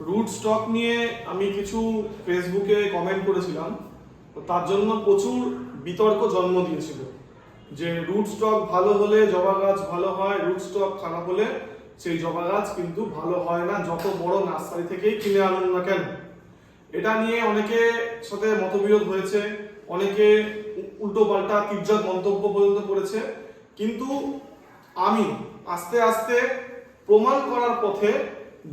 Root stock নিয়ে আমি কিছু ফেসবুকে কমেন্ট করেছিলাম। তার জন্য প্রচুর বিতর্ক জন্ম দিয়েছিল। যে রুট স্টক ভালো হলে জবা গাছ ভালো হয়, রুট স্টক খারাপ হলে সেই জবা গাছ কিন্তু ভালো হয় না। যত বড় নার্সারি থেকেই কিনে আনুন না কেন? এটা নিয়ে অনেকে সাথে মতবিরোধ হয়েছে, অনেকে উল্টো পাল্টা তির্যক মন্তব্য পর্যন্ত করেছে। কিন্তু আমি আস্তে আস্তে প্রমাণ করার পথে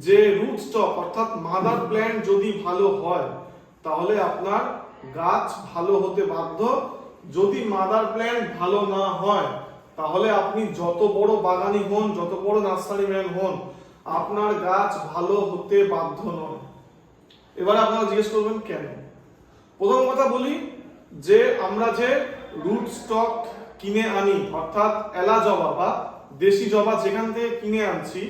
যে রুট স্টক অর্থাৎ মাদার প্ল্যান্ট যদি ভালো হয়, তাহলে আপনার গাছ ভালো হতে বাধ্য। যদি মাদার প্ল্যান্ট ভালো না হয়, তাহলে আপনি যত বড় বাগানি হন, যত বড় নার্সারি ম্যান হন, আপনার গাছ ভালো হতে বাধ্য নয়। এবার আপনারা জিজ্ঞেস করবেন কেন? প্রথম কথা বলি যে, আমরা যে রুট স্টক কিনে আনি, অর্থাৎ এলা জবা বা দেশি জবা যেখান থেকে কিনে আনছি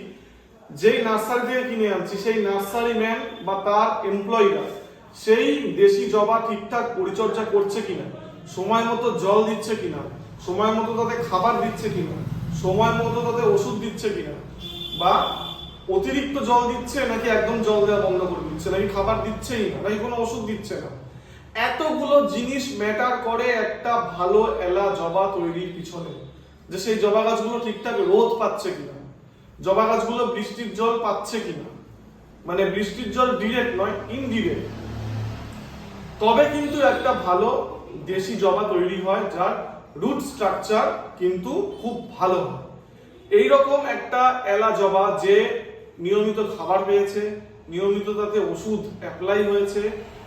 যেই নার্সারি থেকে কিনে আনছি, সেই নার্সারি ম্যান বা তার এমপ্লয়িরা সেই দেশি জবা ঠিকঠাক পরিচর্যা করছে কিনা, সময় মতো জল দিচ্ছে কিনা, সময় মতো তাতে খাবার দিচ্ছে কিনা, সময় মতো তাতে ওষুধ দিচ্ছে কিনা, বা অতিরিক্ত জল দিচ্ছে নাকি একদম জল দেওয়া বন্ধ করে দিচ্ছে, নাকি খাবার দিচ্ছেই না, নাকি কোনো ওষুধ দিচ্ছে না। এতগুলো জিনিস ম্যাটার করে একটা ভালো এলা জবা তৈরির পিছনে, যে সেই জবা গাছগুলো ঠিকঠাক রোদ পাচ্ছে কিনা। জবা গাছগুলো বৃষ্টির জল পাচ্ছে কিনা? মানে বৃষ্টির জল ডিরেক্ট নয় ইনডিরেক্ট তবে কিন্তু একটা ভালো দেশি জবা তৈরি হয়, যার রুট স্ট্রাকচার কিন্তু খুব ভালো হয়। এইরকম একটা এলা জবা যে নিয়মিত খাবার পেয়েছে নিয়মিত তাতে ওষুধ অ্যাপ্লাই হয়েছে,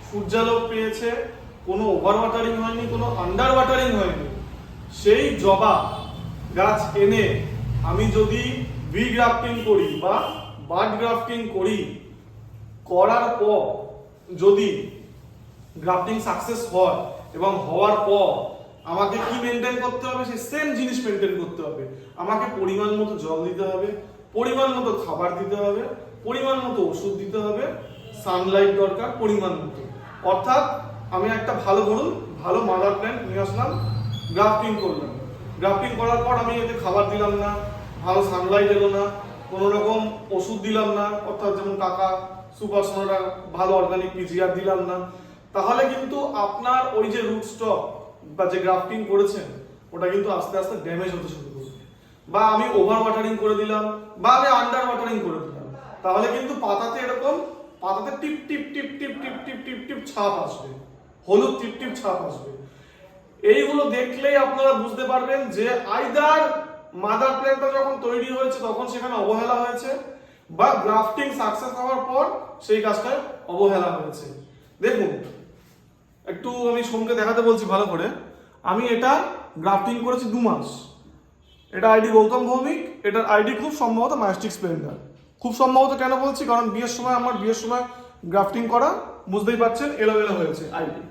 সূর্যালোক পেয়েছে, কোনো ওভার ওয়াটারিং হয়নি, কোনো আন্ডার ওয়াটারিং হয়নি। সেই জবা গাছ এনে আমি যদি বি গ্রাফটিং করি বা বাড গ্রাফটিং করি, করার পর যদি গ্রাফটিং সাকসেস হয় এবং হওয়ার পর আমাকে কি মেনটেন করতে হবে? সেই সেম জিনিস মেনটেন করতে হবে। আমাকে পরিমাণ মতো জল দিতে হবে, পরিমাণ মতো খাবার দিতে হবে, পরিমাণ মতো ওষুধ দিতে হবে সানলাইট দরকার, পরিমাণ মতো। অর্থাৎ আমি একটা ভালো ধরুন, ভালো মাদার প্ল্যান্ট নিয়ে আসলাম গ্রাফটিং করলাম। গ্রাফটিং করার পর আমি এতে খাবার দিলাম না ভালো সানলাইট এলো না, কোনো রকম ওষুধ দিলাম না, অর্থাৎ যেমন টাকা সুপার সোনাটা ভালো অর্গানিক পিজিআর দিলাম না, তাহলে কিন্তু আপনার ওই যে রুট স্টক বা যে গ্রাফটিং করেছেন, ওটা কিন্তু আস্তে আস্তে ড্যামেজ হতে শুরু করবে। বা আমি ওভার ওয়াটারিং করে দিলাম, বা আমি আন্ডার ওয়াটারিং করে দিলাম, তাহলে কিন্তু পাতাতে এরকম, পাতাতে টিপ টিপ টিপ টিপ টিপ টিপ টিপ টিপ ছাপ আসবে, হলুদ টিপ টিপ ছাপ আসবে। এইগুলো দেখলেই আপনারা বুঝতে পারবেন যে আইদার মাদার প্ল্যান্টটা যখন তৈরি হয়েছে, তখন সেখানে অবহেলা হয়েছে বা গ্রাফটিং সাকসেস হওয়ার পর সেই কাজটায় অবহেলা হয়েছে। দেখুন, একটু আমি সোমকে দেখাতে বলছি ভালো করে। আমি এটা গ্রাফটিং করেছি দু মাস। এটা আইডি গৌতম ভৌমিক, এটার আইডি খুব সম্ভবত মায়াস্টিক স্প্লেন্ডার। খুব সম্ভবত কেন বলছি? কারণ বিয়ের সময় আমার, বিয়ের সময় গ্রাফটিং করা বুঝতেই পারছেন, এলোমেলো হয়েছে আইডি।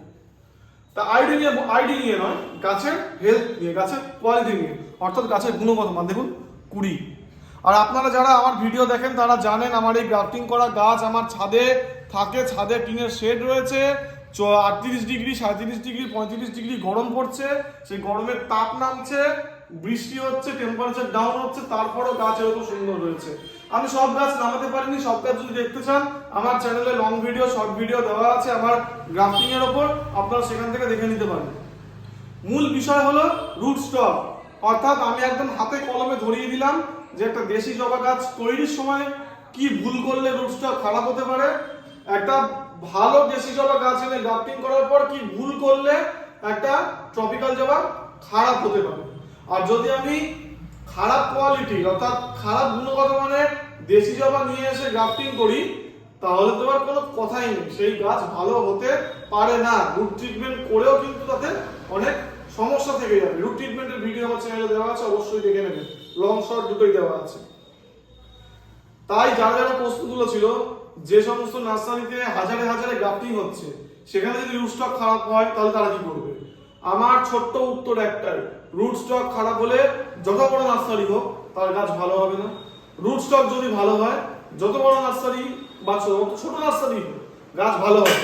তা আইডি নিয়ে আইডি নিয়ে নয়, গাছের হেলথ নিয়ে, গাছের কোয়ালিটি নিয়ে। অর্থাৎ গাছের গুণগত মান, দেখুন, কুড়ি। আর আপনারা যারা আমার ভিডিও দেখেন, তারা জানেন আমার এই গ্রাফটিং করা গাছ আমার ছাদে থাকে, ছাদে টিনের শেড রয়েছে। আটত্রিশ ডিগ্রি, সাঁত্রিশ ডিগ্রি, পঁয়ত্রিশ ডিগ্রি গরম পড়ছে, সেই গরমের তাপ নামছে, বৃষ্টি হচ্ছে টেম্পারেচার ডাউন হচ্ছে, তারপরও গাছ এরকম সুন্দর রয়েছে। আমি সব গাছ নামাতে পারিনি, সব গাছ যদি দেখতে চান, আমার চ্যানেলে লং ভিডিও শর্ট ভিডিও দেওয়া আছে আমার গ্রাফটিং এর ওপর, আপনারা সেখান থেকে দেখে নিতে পারেন। মূল বিষয় হলো রুট স্টক অর্থাৎ আমি একদম হাতে কলমে ধরিয়ে দিলাম যে একটা দেশি জবা গাছ তৈরির সময় কি ভুল করলে রুট স্টক খারাপ হতে পারে। একটা ভালো দেশি জবা গাছ এনে গ্রাফটিং করার পর কি ভুল করলে একটা ট্রপিক্যাল জবা খারাপ হতে পারে। আর যদি আমি খারাপ কোয়ালিটি অর্থাৎ খারাপ গুণগত মানের দেশি জবা নিয়ে এসে গ্রাফটিং করি, তাহলে তো আর কোনো কথাই নেই। সেই গাছ ভালো হতে পারে না। রুট ট্রিটমেন্ট করেও কিন্তু তাতে অনেক সমস্যা থেকে যাবে। রুট ট্রিটমেন্টের ভিডিও আমার চ্যানেলে দেওয়া আছে, অবশ্যই দেখে নেবেন লং শর্ট দুটোই দেওয়া আছে। তাই যারা যারা প্রশ্নগুলো ছিল যে সমস্ত নার্সারিতে হাজারে হাজারে গ্রাফটিং হচ্ছে, সেখানে যদি রুট স্টক খারাপ হয়, তাহলে তারা কি করবে? আমার ছোট্ট উত্তর একটাই রুট স্টক খারাপ হলে যত বড় নার্সারি হোক, তার গাছ ভালো হবে না। রুট স্টক যদি ভালো হয়, যত বড় নার্সারি বা ছোট ছোট নার্সারি হোক, গাছ ভালো হবে।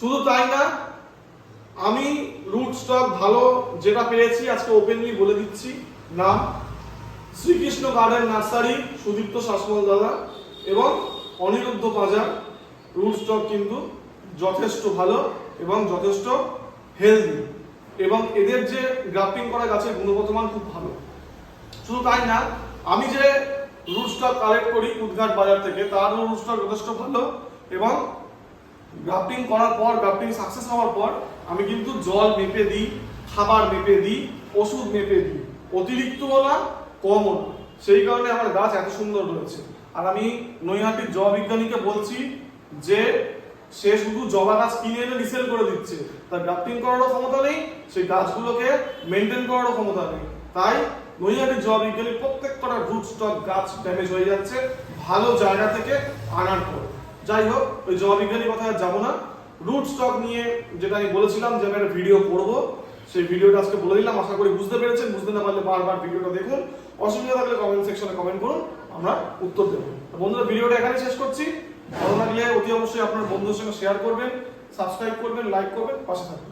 শুধু তাই না আমি রুট স্টক ভালো যেটা পেয়েছি, আজকে ওপেনলি বলে দিচ্ছি। নাম, শ্রীকৃষ্ণ গার্ডেন নার্সারি সুদীপ্ত শাসমল দাদা এবং অনিরুদ্ধ বাজার। রুট স্টক কিন্তু যথেষ্ট ভালো এবং যথেষ্ট হেলদি এবং এদের যে গ্রাফটিং করা গাছের গুণগত মান খুব ভালো। শুধু তাই না, আমি যে রুট স্টক কালেক্ট করি উদ্ঘাট বাজার থেকে, তারও রুট স্টক যথেষ্ট ভালো এবং গ্রাফটিং করার পর গ্রাফটিং সাকসেস হওয়ার পর, আমি কিন্তু জল মেপে দিই, খাবার মেপে দিই, ওষুধ মেপে দিই। অতিরিক্ত না। কমও সেই কারণে আমার গাছ এত সুন্দর রয়েছে আর আমি নৈহাটির জবা বিজ্ঞানীকে বলছি যে, সে শুধু জবা গাছ কিনে এনে রিসেল করে দিচ্ছে। তার গ্রাফটিং করারও ক্ষমতা নেই, সেই গাছগুলোকে মেনটেন করারও ক্ষমতা নেই। তাই নৈহাটির জবা বিজ্ঞানী প্রত্যেক কটা রুট স্টক গাছ ড্যামেজ হয়ে যাচ্ছে, ভালো জায়গা থেকে আনার পর। যাই হোক, ওই জবা বিজ্ঞানী কথা আর যাব না। রুট স্টক নিয়ে যেটা আমি বলেছিলাম যে আমি একটা ভিডিও করব, সেই ভিডিওটা আজকে বলে দিলাম। আশা করি বুঝতে পেরেছেন। বুঝতে না পারলে বারবার ভিডিওটা দেখুন। অসুবিধা থাকলে কমেন্ট সেকশনে কমেন্ট করুন। আমরা উত্তর দেবো। বন্ধুরা, ভিডিওটা এখানে শেষ করছি। ভালো লাগলে অতি অবশ্যই আপনার বন্ধুদের সঙ্গে শেয়ার করবেন সাবস্ক্রাইব করবেন লাইক করবেন, পাশে থাকবেন।